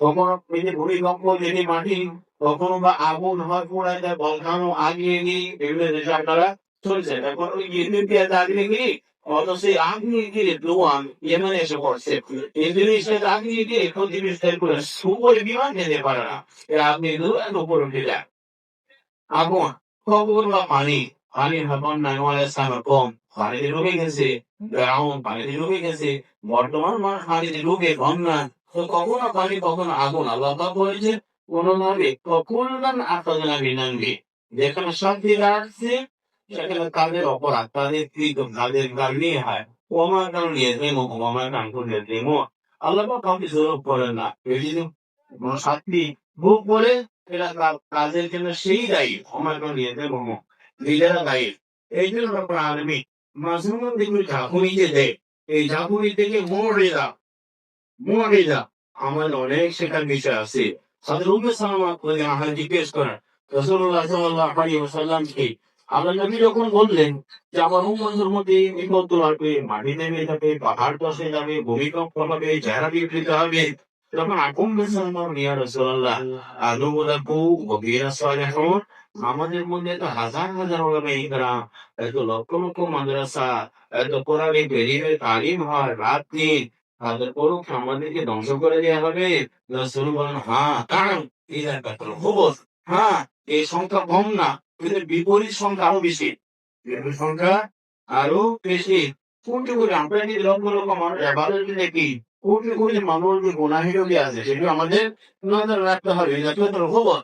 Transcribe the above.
কখনো এই ভূমিকম্প যদি মাটি কখনো বা আগুন হয় পোড়ায় যায় বলখানো আগিয়ে গিয়ে এগুলো দেশে আপনারা চলছে। এখন ওই অত সেই আগিয়ে গিয়ে দোয়ান ইয়েমেনে এসে পড়ছে। ইন্দোনেশিয়া আগিয়ে গিয়ে এখন জিনিস করে সুপরে বিমান যেতে পারে না। এরা এত উপরে উঠে যায়। আগুন খবর বা পানি পানির হাবন নাইওয়ালের সামনে কম পানিতে ঢুকে গেছে গ্রাউন্ড পানিতে ঢুকে গেছে, বর্তমান মানুষ পানিতে ঢুকে বন্যা কখনো পানি, কখনো আগুন। আল্লাহ বলেছে কোন নামে কখনো নামবে যেখানে শান্তি রাখছে সেখানে তাদের অপরাধ, তাদের কৃত তাদের নিয়ে হয়। ওমার গাল নিয়ে দেমো ওমার গান করে দেমো আল্লাহ কাউকে করেন না। ভোগ করে এরা কাজের জন্য সেই দায়ী। ওমার গাল নিয়ে দেমো নিজেরা দায়ী। এই জন্য আরবি মাঝে দেখবি ঝাঁকুনি যে দেয় এই ঝাঁকুনি থেকে মরে যা। মরে আমার অনেক শেখার বিষয় আছে। সাদের উম্মে সালামা আমাকে জিজ্ঞেস করেন রসুল্লাহ সাল্লাহ আলী ওসাল্লামকে আল্লাহ নবী যখন বললেন যে আমার উম্মতের মধ্যে মাটি নেমে যাবে পাহাড় ধসে যাবে, ভূমিকম্প হবে, চেহারা বিকৃত হবে, তখন আকুম বেসালাম রসুল্লাহ আদু বলাকু গভীরা সালেহন? আমাদের মধ্যে তো হাজার হাজার ওলামা ইকরাম, এত লক্ষ লক্ষ মাদ্রাসা, এত কোরআনে বেরিয়ে তালিম হয়, রাত দিন তাদের পরও আমাদেরকে ধ্বংস করে দেওয়া হবে। রসুল বলেন হ্যাঁ কারণ ইলার কাতল খবর হ্যাঁ এই সংখ্যা কম না, কিন্তু বিপরীত সংখ্যা আরও বেশি। বিপরীত সংখ্যা আরও বেশি। কোনটি করে আমরা যদি লক্ষ লক্ষ মানুষ, এবারে দেখি, কোটি কোটি মানুষ যে গুণাহিরবি আছে, সেগুলো আমাদের নজর রাখতে হবে। এটা তো খবর